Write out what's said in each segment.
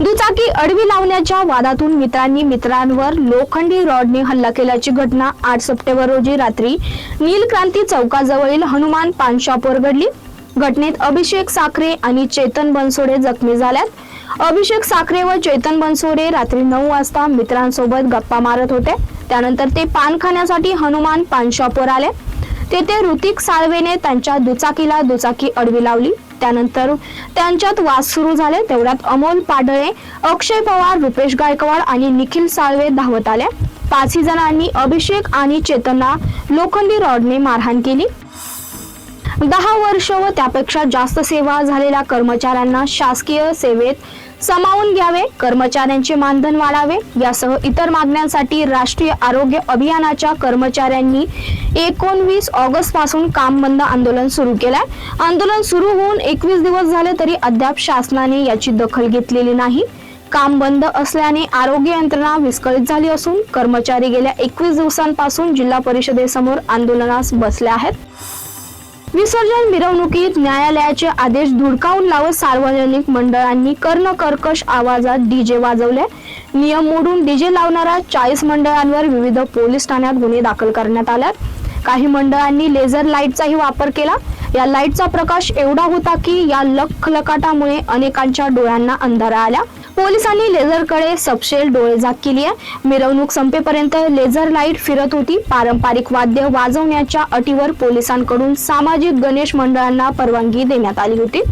दुचाकी अडवी लावण्याच्या वादातून मित्रांनी मित्रांवर लोखंडी रॉडने हल्ला केल्याची घटना आठ सप्टेंबर रोजी रात्री नीलक्रांती चौकाजवळील हनुमान पान शॉपवर घडली. घटनेत अभिषेक साखरे आणि चेतन बनसोडे जखमी झाल्यात. अभिषेक साखरे व चेतन बनसोडे रात्री नऊ वाजता मित्रांसोबत गप्पा मारत होते. त्यानंतर ते पान खाण्यासाठी हनुमान पान शॉपवर आले. तेथे ऋतिक साळवेने त्यांच्या दुचाकीला दुचाकी अडवी लावली. त्यानंतर त्यांच्यात वाद सुरू झाले. तेवढ्यात अमोल पाडळे अक्षय पवार रुपेश गायकवाड आणि निखिल साळवे धावत आले पाचही जणांनी अभिषेक आणि चेतनला लोखंडी रॉडने मारहाण केली. दहा वर्ष व त्यापेक्षा जास्त सेवा झालेल्या कर्मचाऱ्यांना शासकीय सेवेत सामावून घ्यावे कर्मचाऱ्यांचे मानधन वाढावे यासह इतर मागण्यांसाठी राष्ट्रीय आरोग्य अभियानाच्या कर्मचाऱ्यांनी एकोणवीस ऑगस्टपासून काम बंद आंदोलन सुरू केलंय. आंदोलन सुरू होऊन एकवीस दिवस झाले तरी अद्याप शासनाने याची दखल घेतलेली नाही. काम बंद असल्याने आरोग्य यंत्रणा विस्कळीत झाली असून कर्मचारी गेल्या एकवीस दिवसांपासून जिल्हा परिषदेसमोर आंदोलनास बसले आहेत. विसर्जन मिरवणुकीत न्यायालयाचे आदेश धुडकावून लावत सार्वजनिक मंडळांनी कर्ण कर्कश आवाजात डीजे वाजवले. नियम मोडून डीजे लावणाऱ्या चाळीस मंडळांवर विविध पोलीस ठाण्यात गुन्हे दाखल करण्यात आल्यात. काही मंडळांनी लेझर लाईटचाही वापर केला. या लाईटचा प्रकाश एवढा होता की या लखलकाटामुळे अनेकांच्या डोळ्यांना अंधारा आल्या पोलिसांनी लेझरकडे सबशेल डोळे झाक केली आहे. मिरवणूक संपेपर्यंत लेझर लाइट फिरत होती. पारंपरिक वाद्य वाजवण्याच्या अटीवर पोलिसांकडून सामाजिक गणेश मंडळांना परवानगी देण्यात आली होती.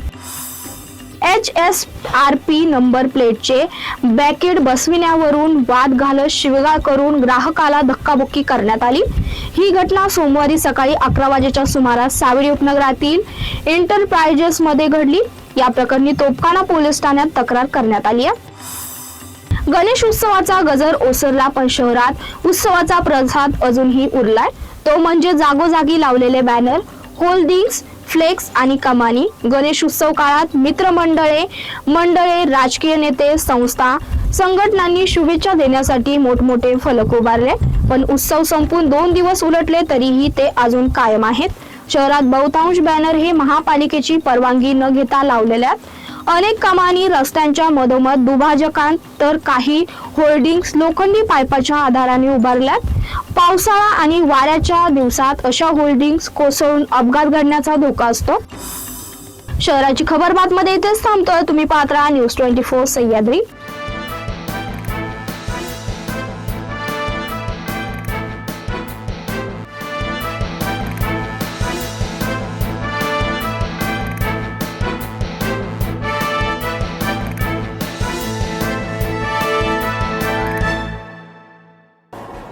H S R P number प्लेटचे बॅकेट बसविण्यावरून वाद घालत शिवगाळ करून ग्राहकाला धक्काबुक्की करण्यात आली. ही घटना सोमवारी सकाळी अकरा वाजेच्या सुमारास सावळी उपनगरातील इंटरप्राइजेसमध्ये घडली. या प्रकरणी तोपखाना पोलीस ठाण्यात तक्रार करण्यात आली आहे. गणेश उत्सवाचा गजर ओसरला पण शहरात. उत्सवाचा प्रसाद अजूनही उरलाय. तो म्हणजे जागोजागी लावलेले बॅनर. होल्डिंग्स फ्लेक्स आणि कमानी. गणेश उत्सव काळात मित्रमंडळे मंडळे राजकीय नेते संस्था संघटनांनी शुभेच्छा देण्यासाठी मोठमोठे फलक उभारले पण उत्सव संपून दोन दिवस उलटले तरीही ते अजून कायम आहेत. शहरात बहुतांश बॅनर हे महापालिकेची परवानगी न घेता लावलेले आहेत. अनेक कामांनी रस्त्यांच्या मधोमध दुभाजकांत तर काही होर्डिंग्स लोखंडी पाईपाच्या आधाराने उभारल्यात. पावसाळा आणि वाऱ्याच्या दिवसात अशा होल्डिंग्स कोसळून अपघात घडण्याचा धोका असतो. शहराची खबर बातमध्ये इथेच थांबतोय. तुम्ही पात्रा न्यूज ट्वेंटी फोर सह्याद्री.